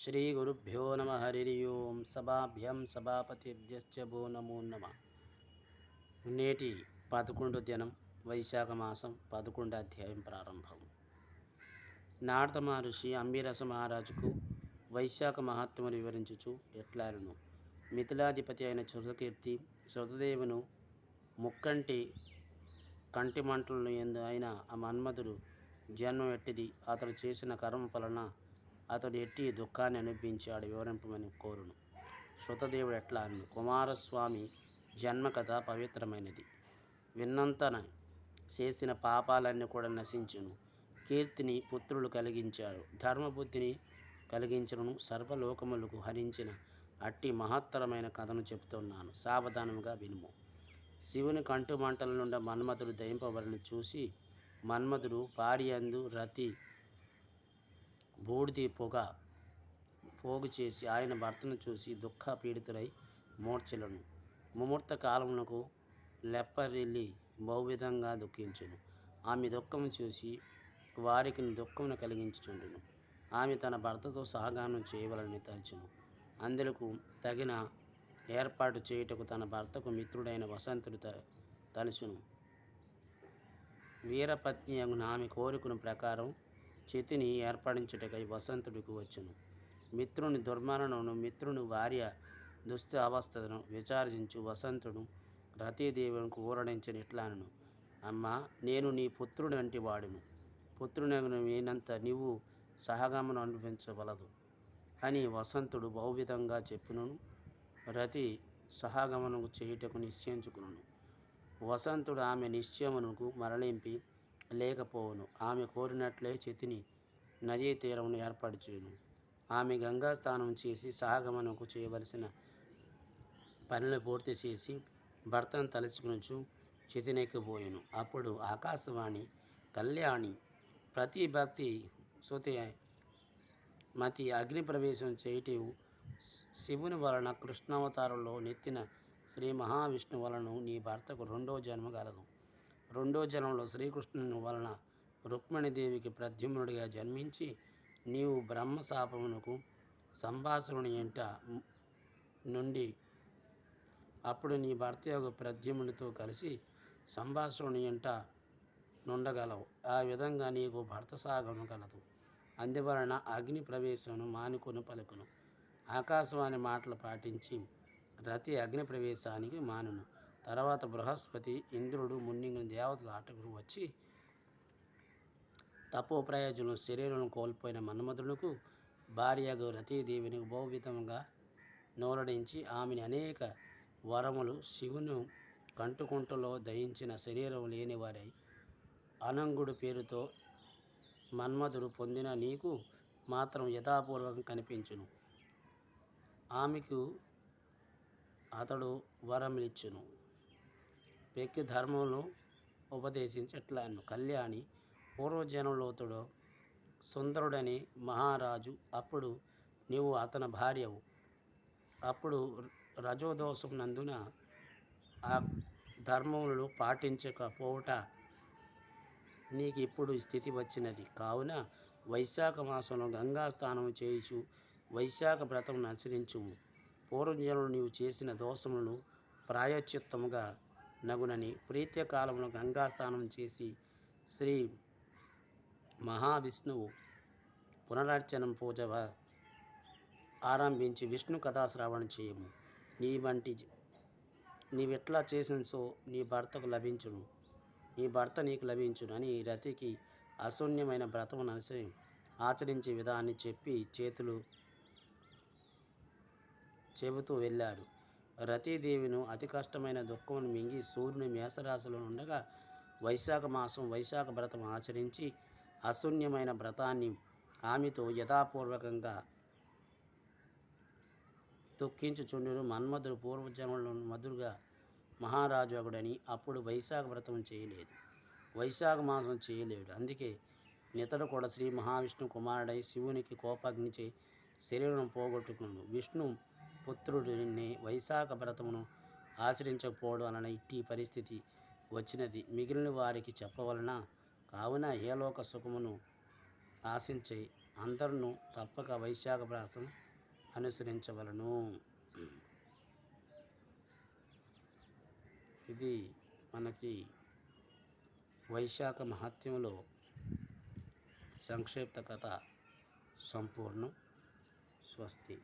శ్రీగురుభ్యో నమ హరి ఓం సభాభ్యం సభాపతిభ్యశ్చ భో నమో నమ నేటి పదకొండు దినం వైశాఖ మాసం పదకొండు అధ్యాయం ప్రారంభం నారద మహర్షి అంబిరస మహారాజుకు వైశాఖ మహాత్మును వివరించుచు ఎట్లారును? మిథిలాధిపతి అయిన శృతకీర్తి శృతదేవును ముక్కంటి కంటి మంటలను ఎందు అయిన ఆ మన్మధుడు జన్మ ఎట్టిది అతడు చేసిన కర్మ వలన అతడు ఎట్టి దుఃఖాన్ని అనిపించాడు వివరింపమని కోరును. శృతదేవుడు ఎట్లా అని? కుమారస్వామి జన్మ కథ పవిత్రమైనది. విన్నంతన చేసిన పాపాలన్నీ కూడా నశించును. కీర్తిని పుత్రులు కలిగించాడు ధర్మబుద్ధిని కలిగించను. సర్వలోకములకు హరించిన అట్టి మహత్తరమైన కథను చెబుతున్నాను. సావధానముగా వినుము. శివుని కంటు మంటల నుండి మన్మధుడు దయింపబడిని చూసి మన్మధుడు భార్యందు రతి బూడిది పొగ పోగు చేసి ఆయన భర్తను చూసి దుఃఖ పీడితులై మూర్ఛలను. ముహూర్త కాలమునకు లెప్పరిల్లి బహువిధంగా దుఃఖించును. ఆమె దుఃఖం చూసి వారికి దుఃఖమును కలిగించుచుండును. ఆమె తన భర్తతో సహగానం చేయవలని తలచును. అందులకు తగిన ఏర్పాటు చేయుటకు తన భర్తకు మిత్రుడైన వసంతుడు త తలుచును. వీరపత్ని ఆమె కోరికను ప్రకారం చితిని ఏర్పడించుటకై వసంతుడికి వచ్చును. మిత్రుని దుర్మరణను మిత్రుని భార్య దుస్థ అవస్థను విచారించు వసంతుడు రతీదేవునికి ఊరడించిన ఇట్లానను. అమ్మా నేను నీ పుత్రుడు వంటి వాడును పుత్రునగును నేనంత నీవు సహగమను అనిపించవలదు అని వసంతుడు బహువిధంగా చెప్పును రతి సహగమనము చేయుటకు నిశ్చయించుకును వసంతుడు ఆమె నిశ్చయమునకు మరలింపి లేకపోవును. ఆమె కోరినట్లే చితిని నదీ తీరమును ఏర్పరచును ఆమె గంగా స్నానం చేసి సహగమనకు చేయవలసిన పనులు పూర్తి చేసి భర్తను తలుచుకునుచు చితినెక్కిపోయాను. అప్పుడు ఆకాశవాణి కళ్యాణి ప్రతి భక్తి సుతి మతి అగ్ని ప్రవేశం చేయటి శివుని వలన కృష్ణావతారంలో నెత్తిన శ్రీ మహావిష్ణు వలన నీ భర్తకు రెండో జన్మ కలదు. రెండో జన్మలో శ్రీకృష్ణుని వలన రుక్మిణీదేవికి ప్రద్యుమ్నుడిగా జన్మించి నీవు బ్రహ్మశాపమునకు సంభాషణుని ఎంట నుండి అప్పుడు నీ భర్త యొక్క ప్రద్యుమ్నుడితో కలిసి సంభాషణుని ఎంట నుండగలవు. ఆ విధంగా నీకు భర్త సాగము కలదు. అందువలన అగ్ని ప్రవేశమును మానుకొని పలుకును. ఆకాశవాణి మాటలు పాటించి రతి అగ్ని ప్రవేశానికి మానును. తర్వాత బృహస్పతి ఇంద్రుడు మున్నింగిన దేవతల ఆటకు వచ్చి తపో ప్రయోజనం శరీరం కోల్పోయిన మన్మధులకు భార్యకు రతీదేవిని బహువిధంగా నోరడించి ఆమెని అనేక వరములు శివును కంటుకుంటలో దయించిన శరీరం లేనివారై అనంగుడు పేరుతో మన్మధుడు పొందిన నీకు మాత్రం యథాపూర్వకం కనిపించును. ఆమెకు అతడు వరమిచ్చును వ్యక్తి ధర్మమును ఉపదేశించట్లాను. కళ్యాణి పూర్వజనంలోతుడు సుందరుడని మహారాజు అప్పుడు నీవు అతని భార్యవు. అప్పుడు రజోదోషం నందున ఆ ధర్మములను పాటించకపోవట నీకు ఇప్పుడు స్థితి వచ్చినది. కావున వైశాఖ మాసంలో గంగా స్నానం చేయించు వైశాఖ వ్రతం ఆచరించుము పూర్వజనులు నీవు చేసిన దోషములను ప్రాయశ్చిత్తముగా నగునని ప్రీత్యకాలంలో గంగా స్నానం చేసి శ్రీ మహావిష్ణువు పునరర్చనం పూజ ఆరంభించి విష్ణు కథాశ్రావణం చేయము. నీ వంటి నీవెట్లా చేసినసో నీ భర్తకు లభించును. నీ భర్త నీకు లభించును అని రతికి అశూన్యమైన వ్రతం నసి ఆచరించే విధాన్ని చెప్పి చేతులు చెబుతూ వెళ్ళారు. రతీదేవిను అతి కష్టమైన దుఃఖమును మింగి సూర్యుని మేషరాశిలో ఉండగా వైశాఖ మాసం వైశాఖ వ్రతం ఆచరించి అశూన్యమైన వ్రతాన్ని ఆమెతో యథాపూర్వకంగా దుఃఖించుచుండును. మన్మధుడు పూర్వజన్మలో మధురుగా మహారాజు అగుడని అప్పుడు వైశాఖ వ్రతం చేయలేదు. వైశాఖ మాసం చేయలేడు. అందుకే నితడు కూడా శ్రీ మహావిష్ణు కుమారుడై శివునికి కోపాగ్నిచే శరీరం పోగొట్టుకున్నాడు విష్ణు పుత్రుడిని వైశాఖ వ్రతమును ఆచరించకపోవడం వలన ఇట్టి పరిస్థితి వచ్చినది. మిగిలిన వారికి చెప్పవలన? కావున ఏ లోక సుఖమును ఆశించే అందరూ తప్పక వైశాఖ వ్రతం అనుసరించవలను. ఇది మనకి వైశాఖ మహత్యంలో సంక్షిప్త కథ సంపూర్ణం. స్వస్తి.